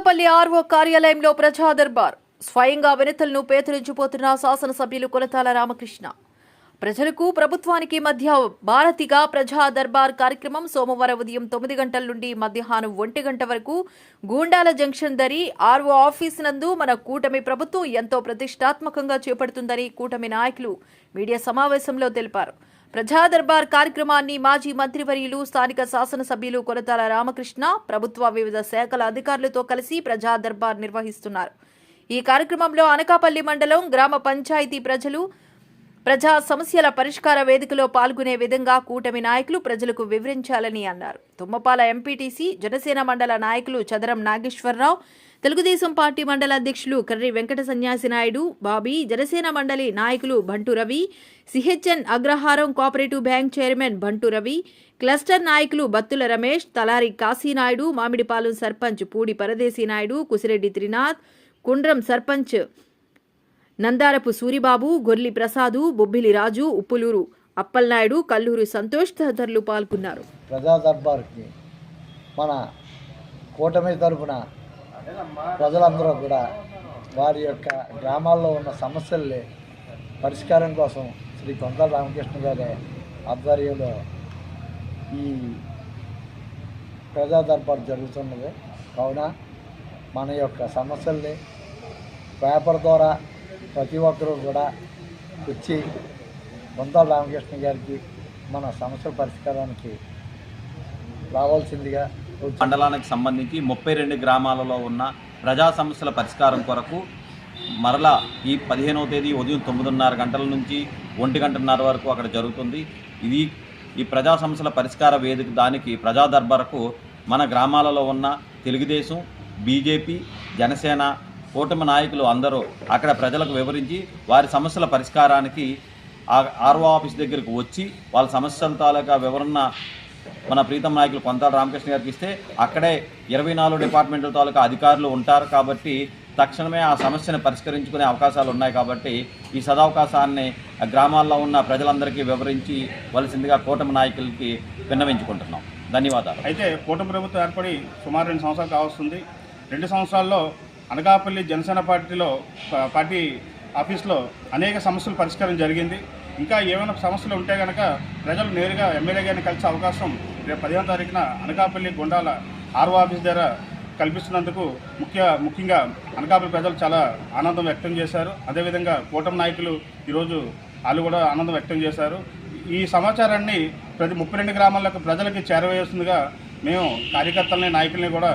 Anakapalli RO కార్యాలయంలో ప్రజా దర్బార్. స్వయంగా వినతలను పేదరించిపోతున్న శాసనసభ్యులు కొలతాల రామకృష్ణ. ప్రజలకు ప్రభుత్వానికి మధ్య భారతిగా ప్రజా దర్బార్ కార్యక్రమం సోమవారం ఉదయం తొమ్మిది గంటల నుండి మధ్యాహ్నం ఒంటి గంట వరకు గూండాల జంక్షన్ దరి ఆర్ఓ ఆఫీస్ నందు మన కూటమి ప్రభుత్వం ఎంతో ప్రతిష్టాత్మకంగా చేపడుతుందని కూటమి నాయకులు మీడియా సమావేశంలో తెలిపారు. ప్రజా దర్బార్ కార్యక్రమాన్ని మాజీ మంత్రివర్యులు స్థానిక శాసనసభ్యులు కొలతాల రామకృష్ణ ప్రభుత్వ వివిధ శాఖల అధికారులతో కలిసి ప్రజా దర్బార్ నిర్వహిస్తున్నారు. ఈ కార్యక్రమంలో అనకాపల్లి మండలం గ్రామ పంచాయతీ ప్రజలు ప్రజా సమస్యల పరిష్కార వేదికలో పాల్గొనే విధంగా కూటమి నాయకులు ప్రజలకు వివరించాలని అన్నారు. తుమ్మపాల ఎంపీటీసీ జనసేన మండల నాయకులు చదరం నాగేశ్వరరావు తెలుగుదేశం పార్టీ మండల అధ్యక్షులు కర్రి వెంకట సన్యాసి నాయుడు బాబీ జనసేన మండలి నాయకులు Bantu Ravi C H N Agraharam cooperative bank chairman Bantu Ravi cluster నాయకులు బత్తుల రమేష్ తలారి కాశీనాయుడు మామిడిపాలెం సర్పంచ్ పూడి పరదేశీ నాయుడు కుసిరెడ్డి త్రినాథ్ కుండ్రం సర్పంచ్ నందారపు సూరిబాబు గొర్లి ప్రసాదు బొబ్బిలి రాజు ఉప్పులూరు అప్పలనాయుడు కల్లూరు సంతోష్ తదితరులు పాల్గొన్నారు. ప్రజా దర్బార్కి మన కూటమి తరపున ప్రజలందరూ కూడా వారి యొక్క గ్రామాల్లో ఉన్న సమస్యల్ని పరిష్కారం కోసం శ్రీ కొండ రామకృష్ణ గారి ఆధ్వర్యంలో ఈ ప్రజా దర్బార్ జరుగుతున్నది. కావున మన యొక్క సమస్యల్ని పేపర్ ద్వారా ప్రతి ఒక్కరూ కూడా వచ్చి కొంతల రామకృష్ణ గారికి మన సమస్యల పరిష్కారానికి రావాల్సిందిగా మండలానికి సంబంధించి ముప్పై రెండు గ్రామాలలో ఉన్న ప్రజా సమస్యల పరిష్కారం కొరకు మరలా ఈ పదిహేనవ తేదీ ఉదయం తొమ్మిదిన్నర గంటల నుంచి ఒంటి గంటన్నర వరకు అక్కడ జరుగుతుంది. ఇది ఈ ప్రజా సమస్యల పరిష్కార వేదిక దానికి ప్రజా దర్బార్కు మన గ్రామాలలో ఉన్న తెలుగుదేశం బీజేపీ జనసేన కూటమి నాయకులు అందరూ అక్కడ ప్రజలకు వివరించి వారి సమస్యల పరిష్కారానికి ఆర్ఓ ఆఫీస్ దగ్గరకు వచ్చి వాళ్ళ సమస్యల తాలూకా వివరణ మన ప్రీతం నాయకులు కొంతాల రామకృష్ణ గారికి ఇస్తే అక్కడే ఇరవై నాలుగు డిపార్ట్మెంట్ల తాలూకా అధికారులు ఉంటారు కాబట్టి తక్షణమే ఆ సమస్యను పరిష్కరించుకునే అవకాశాలు ఉన్నాయి కాబట్టి ఈ సదావకాశాన్ని గ్రామాల్లో ఉన్న ప్రజలందరికీ వివరించి వలసిందిగా కూటమి నాయకులకి విన్నవించుకుంటున్నాం. ధన్యవాదాలు. అయితే కూటమి ప్రభుత్వం ఏర్పడి సుమారు రెండు సంవత్సరాలు కావస్తుంది. రెండు సంవత్సరాల్లో అనకాపల్లి జనసేన పార్టీలో పార్టీ ఆఫీస్లో అనేక సమస్యలు పరిష్కారం జరిగింది. ఇంకా ఏమైనా సమస్యలు ఉంటే కనుక ప్రజలు నేరుగా ఎమ్మెల్యే గారిని కలిసే అవకాశం రేపు పదిహేను తారీఖున అనకాపల్లి గుండాల ఆర్ఓ ఆఫీస్ దగ్గర కల్పిస్తున్నందుకు ముఖ్య ముఖ్యంగా అనకాపల్లి ప్రజలు చాలా ఆనందం వ్యక్తం చేశారు. అదేవిధంగా కూటమి నాయకులు ఈరోజు వాళ్ళు కూడా ఆనందం వ్యక్తం చేశారు. ఈ సమాచారాన్ని ప్రతి ముప్పై రెండు గ్రామాలకు ప్రజలకి చేరవేస్తుందిగా మేము కార్యకర్తలని నాయకుల్ని కూడా